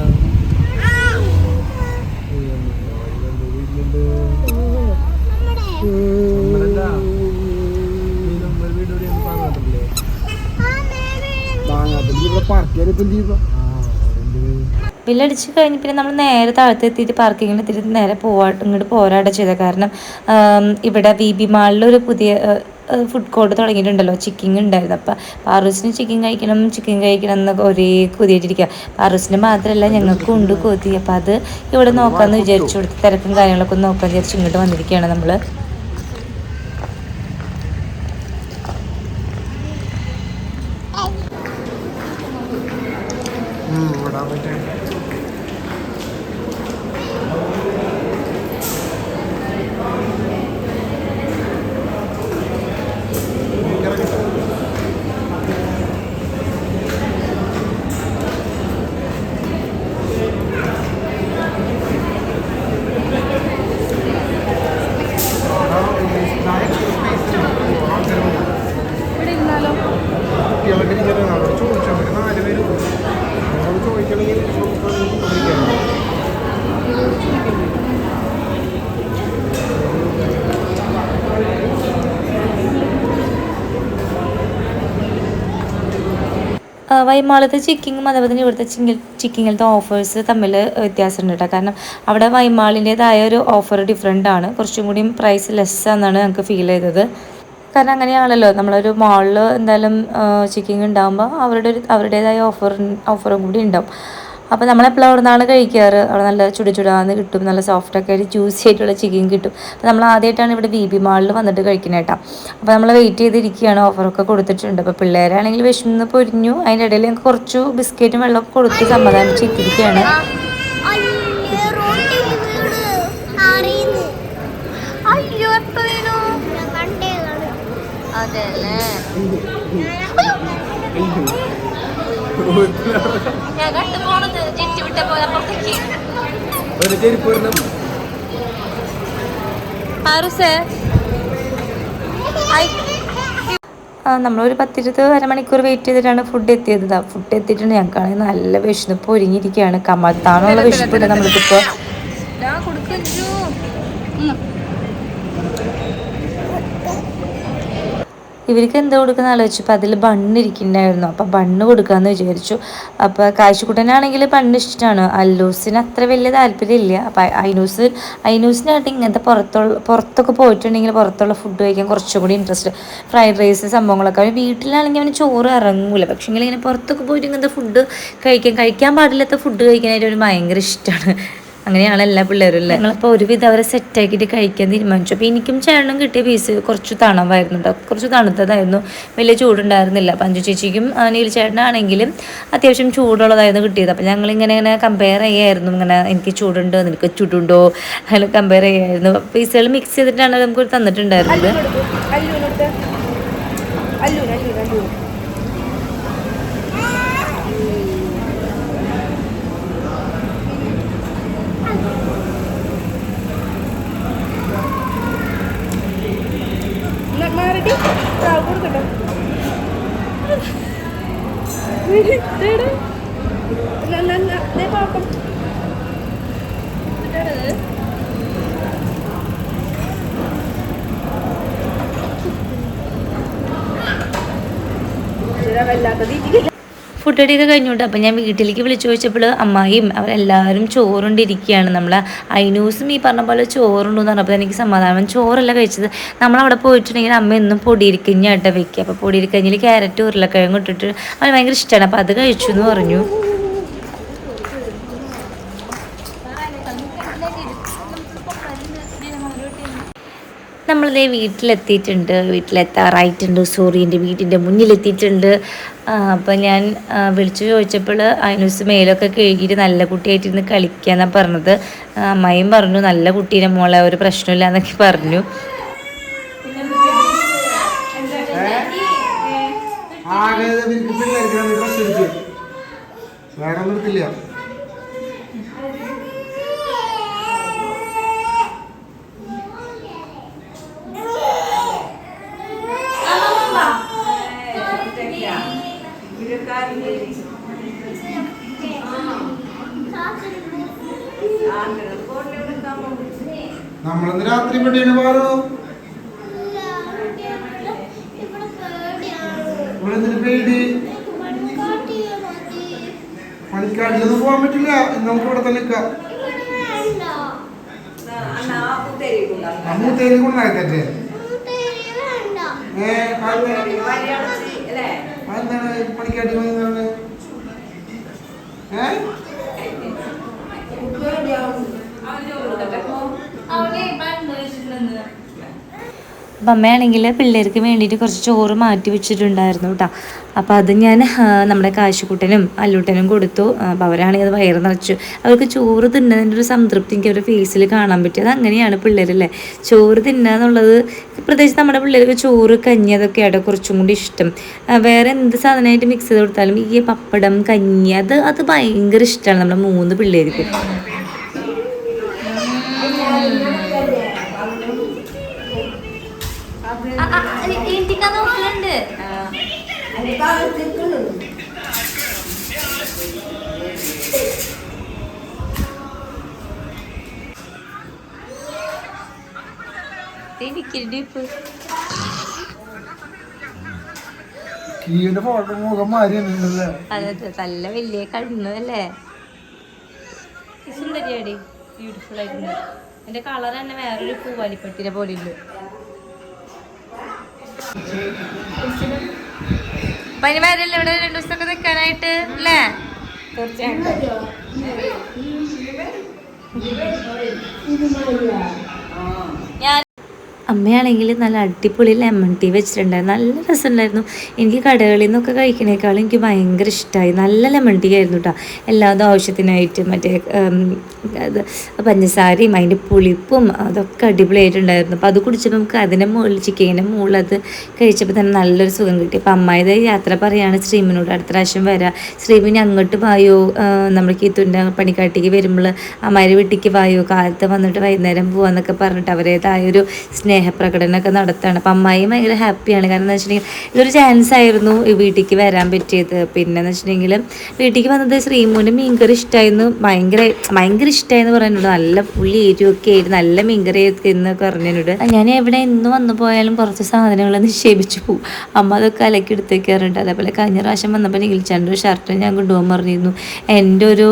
ബില്ലടിച്ച് കഴിഞ്ഞ് പിന്നെ നമ്മൾ നേരെ താഴത്ത് എത്തിയിട്ട് പാർക്കിങ്ങിൽ എത്തിയിട്ട് നേരെ പോവാ ഇങ്ങോട്ട് പോരാടെ ചെയ്തത് കാരണം ഇവിടെ ബി ബി മാളിൽ ഒരു പുതിയ ഫുഡ് കോർട്ട് തുടങ്ങിയിട്ടുണ്ടല്ലോ. ചിക്കൻ ഉണ്ടായിരുന്നു. അപ്പം പാറൂസിന് ചിക്കൻ കഴിക്കണം ചിക്കൻ കഴിക്കണം എന്നൊക്കെ ഒരേ കൊതിയായിട്ടിരിക്കുക പാറൂസിന് മാത്രമല്ല ഞങ്ങൾക്കും ഉണ്ട് കൊതി. അപ്പം അത് ഇവിടെ നോക്കാമെന്ന് വിചാരിച്ചു. കൊടുത്ത് തിരക്കും കാര്യങ്ങളൊക്കെ നോക്കാമെന്ന് വിചാരിച്ച് ഇങ്ങോട്ട് വന്നിരിക്കുകയാണ് നമ്മൾ ഇവിടെ ഇരുന്നാലോ ചോദിച്ചാൽ മതി നാല് പേര് ചോദിക്കണമെങ്കിൽ ആ, വൈമാളത്തെ ചിക്കിങ്ങും അതേപോലെ തന്നെ ഇവിടുത്തെ ചിങ്ങൽ ചിക്കിങ്ങിലത്തെ ഓഫേഴ്സ് തമ്മിൽ വ്യത്യാസമുണ്ട് കേട്ടോ കാരണം അവിടെ വൈമാളിന്റെതായ ഒരു ഓഫർ ഡിഫറെന്റ് ആണ്. കുറച്ചും കൂടിയും പ്രൈസ് ലെസ് ഞങ്ങൾക്ക് ഫീൽ ചെയ്തത്. കാരണം അങ്ങനെയാണല്ലോ നമ്മളൊരു മാളിൽ എന്തായാലും ചിക്കിങ് ഉണ്ടാകുമ്പോൾ അവരുടെ ഒരു അവരുടേതായ ഓഫർ ഓഫറും കൂടി ഉണ്ടാവും. അപ്പോൾ നമ്മളെപ്പോഴും അവിടെ നിന്നാണ് കഴിക്കാറ്? അവിടെ നല്ല ചുടി ചുടാന്ന് കിട്ടും നല്ല സോഫ്റ്റ് ഒക്കെ ആയിട്ട് ജ്യൂസി ആയിട്ടുള്ള ചിക്കൻ കിട്ടും. അപ്പോൾ നമ്മൾ ആദ്യമായിട്ടാണ് ഇവിടെ ബി ബി മാളിൽ വന്നിട്ട് കഴിക്കുന്നത് കേട്ടോ. അപ്പോൾ നമ്മൾ വെയിറ്റ് ചെയ്തിരിക്കുകയാണ്. ഓഫറൊക്കെ കൊടുത്തിട്ടുണ്ട്. അപ്പോൾ പിള്ളേരാണെങ്കിൽ വിശന്ന് പൊരിഞ്ഞു. അതിന്റെ ഇടയിൽ ഞങ്ങൾക്ക് കുറച്ച് ബിസ്ക്കറ്റും വെള്ളമൊക്കെ കൊടുത്ത് വീണു? ഞാൻ കണ്ടു പോണത്. ജിറ്റി വിട്ട പോലെ ആ, നമ്മളൊരു പത്തിരുപത് അരമണിക്കൂർ വെയിറ്റ് ചെയ്തിട്ടാണ് ഫുഡ് എത്തിയത്. ഫുഡ് എത്തിയിട്ടുണ്ട് ഞങ്ങൾക്കാണെങ്കിൽ നല്ല വിശന്ന് പൊരിഞ്ഞിരിക്കുകയാണ്. കമത്താനുള്ള വിശപ്പില്ല നമ്മൾക്കിപ്പോൾ ഞാൻ കൊടുക്കു ഇവർക്ക് എന്താ കൊടുക്കുന്ന ആലോചിച്ചപ്പോൾ അതിൽ ബണ്ണ് ഇരിക്കുന്നുണ്ടായിരുന്നു. അപ്പോൾ ബണ്ണ് കൊടുക്കാമെന്ന് വിചാരിച്ചു. അപ്പോൾ കാശുക്കുട്ടനാണെങ്കിൽ ബണ്ണ് ഇഷ്ടമാണ് അല്ലൂസിന് അത്ര വലിയ താല്പര്യമില്ല അപ്പോൾ ഐനൂസ് ഐനൂസിനായിട്ട് ഇങ്ങനത്തെ പുറത്തുള്ള പുറത്തൊക്കെ പോയിട്ടുണ്ടെങ്കിൽ പുറത്തുള്ള ഫുഡ് കഴിക്കാൻ കുറച്ചും കൂടി ഇൻട്രസ്റ്റ് ഫ്രൈഡ് റൈസ് സംഭവങ്ങളൊക്കെ. അവർ വീട്ടിലാണെങ്കിൽ അവന് ചോറ് ഇറങ്ങൂല. പക്ഷേ ഇങ്ങനെ പുറത്തൊക്കെ പോയിട്ട് ഇങ്ങനത്തെ ഫുഡ് കഴിക്കാൻ കഴിക്കാൻ പാടില്ലാത്ത ഫുഡ് കഴിക്കാനായിട്ട് അവന് ഭയങ്കര ഇഷ്ടമാണ് അങ്ങനെയാണ് എല്ലാ പിള്ളേരും അല്ലേ? ഞങ്ങളിപ്പോൾ ഒരുവിധം അവരെ സെറ്റാക്കിയിട്ട് കഴിക്കാൻ തീരുമാനിച്ചു. അപ്പോൾ എനിക്കും ചേട്ടനും കിട്ടിയ പീസ് കുറച്ച് തണവായിരുന്നു കേട്ടോ കുറച്ച് തണുത്തതായിരുന്നു. വലിയ ചൂടുണ്ടായിരുന്നില്ല. പഞ്ചു ചേച്ചിക്കും അനിയിൽ ചേട്ടനാണെങ്കിലും അത്യാവശ്യം ചൂടുള്ളതായിരുന്നു കിട്ടിയത്. അപ്പോൾ ഞങ്ങളിങ്ങനെ ഇങ്ങനെ കമ്പയർ ചെയ്യായിരുന്നു. ഇങ്ങനെ എനിക്ക് ചൂടുണ്ടോ? നിനക്ക് ചൂടുണ്ടോ? അങ്ങനെ കമ്പയർ ചെയ്യായിരുന്നു. പീസുകൾ മിക്സ് ചെയ്തിട്ടാണ് നമുക്ക് തന്നിട്ടുണ്ടായിരുന്നത്. അല്ലൂനടുത്ത്. മാറിട്ട് കൊടുക്കട്ടെ. പാപ്പം വല്ലാത്ത രീതിയിൽ ഫുഡ് അടിയൊക്കെ കഴിഞ്ഞോട്ട് അപ്പം ഞാൻ വീട്ടിലേക്ക് വിളിച്ചു ചോദിച്ചപ്പോൾ അമ്മായിയും അവരെല്ലാവരും ചോറുണ്ടിരിക്കുകയാണ്. നമ്മൾ ഐനൂസും ഈ പറഞ്ഞ പോലെ ചോറുണ്ടെന്ന് പറഞ്ഞപ്പോൾ എനിക്ക് സമാധാനം ചോറല്ല കഴിച്ചത്. നമ്മളവിടെ പോയിട്ടുണ്ടെങ്കിൽ അമ്മ എന്നും പൊടിയിരിക്കഞ്ഞായിട്ട് വെക്കുക. അപ്പോൾ പൊടിയിരിക്കഞ്ഞിൽ ക്യാരറ്റ് ഉരുളക്കിഴങ്ങ് ഇട്ടിട്ട് അവന് ഭയങ്കര ഇഷ്ടമാണ് അപ്പോൾ അത് കഴിച്ചു എന്ന് പറഞ്ഞു. നമ്മളിതേ വീട്ടിലെത്തിയിട്ടുണ്ട്. വീട്ടിലെത്താറായിട്ടുണ്ട്. സോറി വീട്ടിന്റെ മുന്നിലെത്തിയിട്ടുണ്ട്. ആ, അപ്പം ഞാൻ വിളിച്ചു ചോദിച്ചപ്പോൾ അതിനുസ് മേലൊക്കെ കഴുകിയിട്ട് നല്ല കുട്ടിയായിട്ടിരുന്ന് കളിക്കാന്നാണ് പറഞ്ഞത്. അമ്മയും പറഞ്ഞു നല്ല കുട്ടീനെ മോളെ ഒരു പ്രശ്നമില്ല എന്നൊക്കെ പറഞ്ഞു വേറെ ഒന്നും നമ്മളിന്ന് രാത്രി പെട്ടിയാണ് പാറോ? ഇവിടെ എന്തിനു പേടി? പണിക്കാട്ടിലൊന്നും പോകാൻ പറ്റില്ല. നമുക്ക് ഇവിടെ തന്നെ നിൽക്കാം. മുട്ടേരി വേണ്ട ഏ അതെന്താണ് പണിക്കാട്ടി ഏ? അപ്പം അമ്മയാണെങ്കിൽ പിള്ളേർക്ക് വേണ്ടിയിട്ട് കുറച്ച് ചോറ് മാറ്റി വെച്ചിട്ടുണ്ടായിരുന്നു കേട്ടോ അപ്പോൾ അത് ഞാൻ നമ്മുടെ കാശുക്കുട്ടനും അല്ലൂട്ടനും കൊടുത്തു. അപ്പോൾ അവരാണെങ്കിൽ അത് വയറ് നിറച്ചു. അവർക്ക് ചോറ് തിന്നതിന്റെ ഒരു സംതൃപ്തി എനിക്ക് അവരുടെ ഫേസിൽ കാണാൻ പറ്റിയത് അങ്ങനെയാണ് പിള്ളേരല്ലേ. ചോറ് തിന്നുക എന്നുള്ളത് പ്രത്യേകിച്ച് നമ്മുടെ പിള്ളേർക്ക് ചോറ് കഞ്ഞി അതൊക്കെ ആയിട്ട് കുറച്ചും കൂടി ഇഷ്ടം. വേറെ എന്ത് സാധനമായിട്ട് മിക്സ് ചെയ്ത് കൊടുത്താലും ഈ പപ്പടം കഞ്ഞി അത് അത് ഭയങ്കര ഇഷ്ടമാണ് നമ്മുടെ മൂന്ന് പിള്ളേർക്ക്. നല്ല വലിയ കണ്ണല്ലേ സുന്ദരിയാടി ബ്യൂട്ടിഫുൾ ആയിട്ടുണ്ട്. എന്റെ കളർ തന്നെ വേറൊരു പൂവാലിപ്പട്ടിനെ പോലെ ഉണ്ട് അപ്പൊ അതിന് വരല്ലേ? ഇവിടെ രണ്ടു ദിവസമൊക്കെ നിൽക്കാനായിട്ട് അല്ലേ? ഞാൻ അമ്മയാണെങ്കിൽ നല്ല അടിപൊളി ലെമൺ ടീ വെച്ചിട്ടുണ്ടായിരുന്നു. നല്ല രസമുണ്ടായിരുന്നു. എനിക്ക് കടകളിൽ നിന്നൊക്കെ കഴിക്കണേക്കാളും എനിക്ക് ഭയങ്കര ഇഷ്ടമായി നല്ല ലെമൺ ടീ ആയിരുന്നു കേട്ടോ എല്ലാതും ആവശ്യത്തിനായിട്ട് മറ്റേ പഞ്ചസാരയും അതിന്റെ പുളിപ്പും അതൊക്കെ അടിപൊളിയായിട്ടുണ്ടായിരുന്നു. അപ്പോൾ അത് കുടിച്ചപ്പോൾ നമുക്ക് അതിന്റെ മുകളിൽ ചിക്കന്റെ മുകളിൽ അത് കഴിച്ചപ്പോൾ തന്നെ നല്ലൊരു സുഖം കിട്ടി. അപ്പോൾ അമ്മായത് യാത്ര പറയുകയാണ് ശ്രീമിനോട് അടുത്ത പ്രാവശ്യം വരാം. ശ്രീമിന് അങ്ങോട്ട് വായോ? നമ്മൾ കീത്തുന്റെ പണിക്കാട്ടിക്ക് വരുമ്പോൾ അമ്മാരി വീട്ടിലേക്ക് വായോ? കാലത്ത് വന്നിട്ട് വൈകുന്നേരം പോവാന്നൊക്കെ പറഞ്ഞിട്ട് അവരേതായൊരു സ്നേഹ സ്നേഹപ്രകടനമൊക്കെ നടത്തുകയാണ് അപ്പം അമ്മായി ഭയങ്കര ഹാപ്പിയാണ് കാരണം എന്ന് വെച്ചിട്ടുണ്ടെങ്കിൽ ഇതൊരു ചാൻസ് ആയിരുന്നു വീട്ടിലേക്ക് വരാൻ പറ്റിയത്. പിന്നെ എന്ന് വെച്ചിട്ടുണ്ടെങ്കിൽ വീട്ടിലേക്ക് വന്നത് ശ്രീമോന്റെ മീൻകറി ഇഷ്ടമായിരുന്നു ഭയങ്കര ഭയങ്കര ഇഷ്ടമായെന്ന് പറയുന്നുണ്ട് നല്ല പുള്ളി എരിവൊക്കെ ആയിരുന്നു നല്ല മീൻകറി എന്നൊക്കെ പറഞ്ഞതിനോട് ഞാൻ എവിടെ ഇന്ന് വന്നു പോയാലും കുറച്ച് സാധനങ്ങൾ നിക്ഷേപിച്ചു പോകും. അമ്മ അതൊക്കെ അലക്കി എടുത്തേക്കാറുണ്ട്. അതേപോലെ കഴിഞ്ഞ പ്രാവശ്യം വന്നപ്പോൾ ഒരു ഷർട്ട് ഞാൻ കൊണ്ടുപോകാൻ പറഞ്ഞിരുന്നു. എന്റെ ഒരു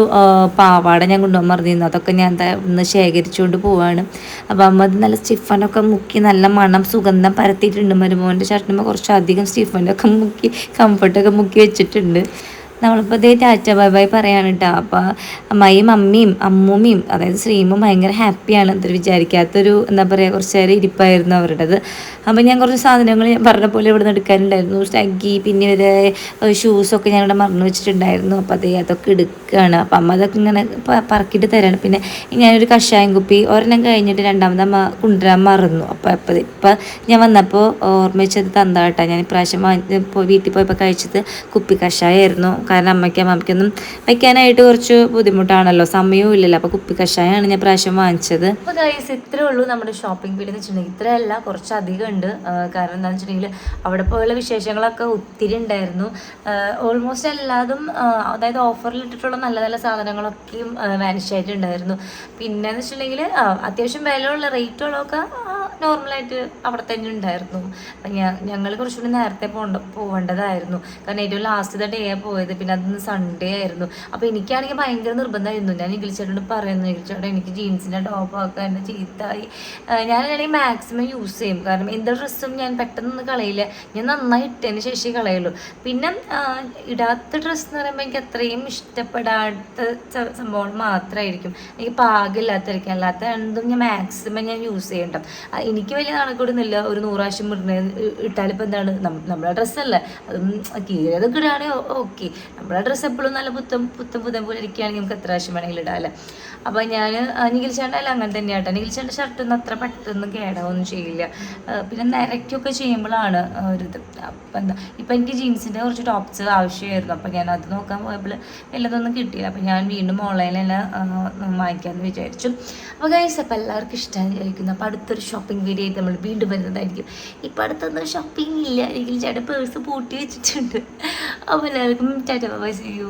പാവാട ഞാൻ കൊണ്ടുപോകാൻ പറഞ്ഞിരുന്നു. അതൊക്കെ ഞാൻ ഒന്ന് ശേഖരിച്ചുകൊണ്ട് പോവാണ്. അപ്പോൾ അമ്മ അത് നല്ല സ്റ്റിഫനൊക്കെ മുക്കി നല്ല മണം സുഗന്ധം പരത്തിയിട്ടുണ്ട് മരുമോന്റെ ചട്ടിനുമ്പോൾ കുറച്ചധികം സ്റ്റീഫന്റെ ഒക്കെ മുക്കി കംഫർട്ടൊക്കെ മുക്കി വെച്ചിട്ടുണ്ട്. നമ്മളിപ്പോൾ ഇതേ ടാറ്റ ബൈ ബൈ പറയാണ് കേട്ടോ അപ്പോൾ അമ്മയും അമ്മയും അമ്മൂമ്മയും അതായത് ശ്രീമും ഭയങ്കര ഹാപ്പിയാണ് എന്തൊരു വിചാരിക്കാത്തൊരു എന്താ പറയുക കുറച്ച് നേരം ഇരിപ്പായിരുന്നു അവരുടേത്. അപ്പോൾ ഞാൻ കുറച്ച് സാധനങ്ങൾ ഞാൻ പറഞ്ഞ പോലെ ഇവിടെ നിന്ന് എടുക്കാനുണ്ടായിരുന്നു. സ്റ്റഗ്ഗി പിന്നെ ഒരു ഷൂസൊക്കെ ഞാൻ ഇവിടെ മറന്നു വെച്ചിട്ടുണ്ടായിരുന്നു. അപ്പോൾ അതേ അതൊക്കെ എടുക്കുകയാണ് അപ്പം അമ്മ അതൊക്കെ ഇങ്ങനെ പറക്കിയിട്ട് തരാണ്. പിന്നെ ഞാനൊരു കഷായം കുപ്പി ഒരെണ്ണം കഴിഞ്ഞിട്ട് രണ്ടാമത് അമ്മ കൊണ്ടുവരാൻ മറന്നു. അപ്പോൾ അപ്പോൾ ഇപ്പം ഞാൻ വന്നപ്പോൾ ഓർമ്മിച്ചത് തന്താട്ടാ. ഞാൻ ഇപ്രാവശ്യം വീട്ടിൽ പോയപ്പോൾ കഴിച്ചത് കുപ്പി കഷായമായിരുന്നു കാരണം അമ്മയ്ക്കും അമ്മയ്ക്കൊന്നും വയ്ക്കാനായിട്ട് കുറച്ച് ബുദ്ധിമുട്ടാണല്ലോ. സമയവും ഇല്ലല്ലോ. അപ്പോൾ കുപ്പി കഷായമാണ് ഞാൻ പ്രാവശ്യം വാങ്ങിച്ചത്. ഇത്രേ ഉള്ളൂ നമ്മുടെ ഷോപ്പിംഗ് വീട് എന്ന് വെച്ചിട്ടുണ്ടെങ്കിൽ. ഇത്രയല്ല കുറച്ചധികം ഉണ്ട്. കാരണം എന്താണെന്ന് വെച്ചിട്ടുണ്ടെങ്കിൽ അവിടെ പോയുള്ള വിശേഷങ്ങളൊക്കെ ഒത്തിരി ഉണ്ടായിരുന്നു. ഓൾമോസ്റ്റ് എല്ലാതും അതായത് ഓഫറിൽ ഇട്ടിട്ടുള്ള നല്ല നല്ല സാധനങ്ങളൊക്കെയും മാനേജ് ആയിട്ടുണ്ടായിരുന്നു. പിന്നെ എന്ന് വെച്ചിട്ടുണ്ടെങ്കിൽ അത്യാവശ്യം വിലയുള്ള റേറ്റുകളൊക്കെ നോർമലായിട്ട് അവിടെ തന്നെ ഉണ്ടായിരുന്നു. ഞങ്ങൾ കുറച്ചുകൂടി നേരത്തെ പോകേണ്ടതായിരുന്നു കാരണം ഏറ്റവും ലാസ്റ്റ് ഡേ പോയത്. പിന്നെ അന്ന് സൺഡേ ആയിരുന്നു. അപ്പോൾ എനിക്കാണെങ്കിൽ ഭയങ്കര നിർബന്ധമായിരുന്നു. ഞാൻ ഇംഗ്ലീഷോട് പറയുന്നു. ഇംഗ്ലീഷോട് എനിക്ക് ജീൻസിന്റെ ടോപ്പൊക്കെ എന്നെ ചീത്തായി. ഞാനാണെങ്കിൽ മാക്സിമം യൂസ് ചെയ്യും. കാരണം എന്ത് ഡ്രസ്സും ഞാൻ പെട്ടെന്ന് കളയില്ല. ഞാൻ നന്നായി ഇട്ടതിന് ശേഷം കളയുള്ളൂ. പിന്നെ ഇടാത്ത ഡ്രസ്സ് എന്ന് പറയുമ്പോൾ എനിക്ക് അത്രയും ഇഷ്ടപ്പെടാത്ത സംഭവം മാത്രമായിരിക്കും എനിക്ക് പാകില്ലാത്തായിരിക്കും അല്ലാത്ത എന്തും ഞാൻ മാക്സിമം ഞാൻ യൂസ് ചെയ്യണ്ട. എനിക്ക് വലിയ നാണക്കൊടുന്നില്ല ഒരു നൂറാവശ്യം ഇടുന്ന ഇട്ടാലിപ്പോൾ എന്താണ്? നമ്മുടെ ഡ്രസ്സല്ലേ അതും കീഴതൊക്കെ ഇടുകയാണെങ്കിൽ ഓക്കെ നമ്മുടെ ഡ്രസ്സ് എപ്പോഴും നല്ല പുത്തം പുത്തം പുത്തം പോലെ ഇരിക്കുകയാണെങ്കിൽ നമുക്ക് എത്ര ആവശ്യം വേണമെങ്കിലും ഇടാമല്ലേ അപ്പോൾ ഞാൻ നിഖിൽ ചേട്ടനല്ല അങ്ങനെ തന്നെയാട്ടോ നിഖിൽ ചേട്ടന്റെ ഷർട്ടൊന്നും അത്ര പെട്ടെന്ന് കേടാവൊന്നും ചെയ്യില്ല. പിന്നെ നിരക്കൊക്കെ ചെയ്യുമ്പോഴാണ് ഒരിത് അപ്പം എന്താ ഇപ്പം എനിക്ക് ജീൻസിന്റെ കുറച്ച് ടോപ്സ് ആവശ്യമായിരുന്നു. അപ്പം ഞാൻ അത് നോക്കാൻ പോയപ്പോൾ വല്ലതൊന്നും കിട്ടിയില്ല. അപ്പം ഞാൻ വീണ്ടും ഓൺലൈനിൽ തന്നെ വാങ്ങിക്കാമെന്ന് വിചാരിച്ചു. അപ്പോൾ ഗൈസ് അപ്പോൾ എല്ലാവർക്കും ഇഷ്ടമാണ് വിചാരിക്കുന്നു. അപ്പോൾ അടുത്തൊരു ഷോപ്പിംഗ് വീഡിയോ ആയിട്ട് നമ്മൾ വീണ്ടും വരുന്നതായിരിക്കും. ഇപ്പം അടുത്തൊന്നും ഷോപ്പിംഗ് ഇല്ല. നിഖിൽ ചേട്ടൻ പേഴ്സ് പൂട്ടി വെച്ചിട്ടുണ്ട്. അപ്പോൾ എല്ലാവർക്കും ടാറ്റ ബൈ സി യു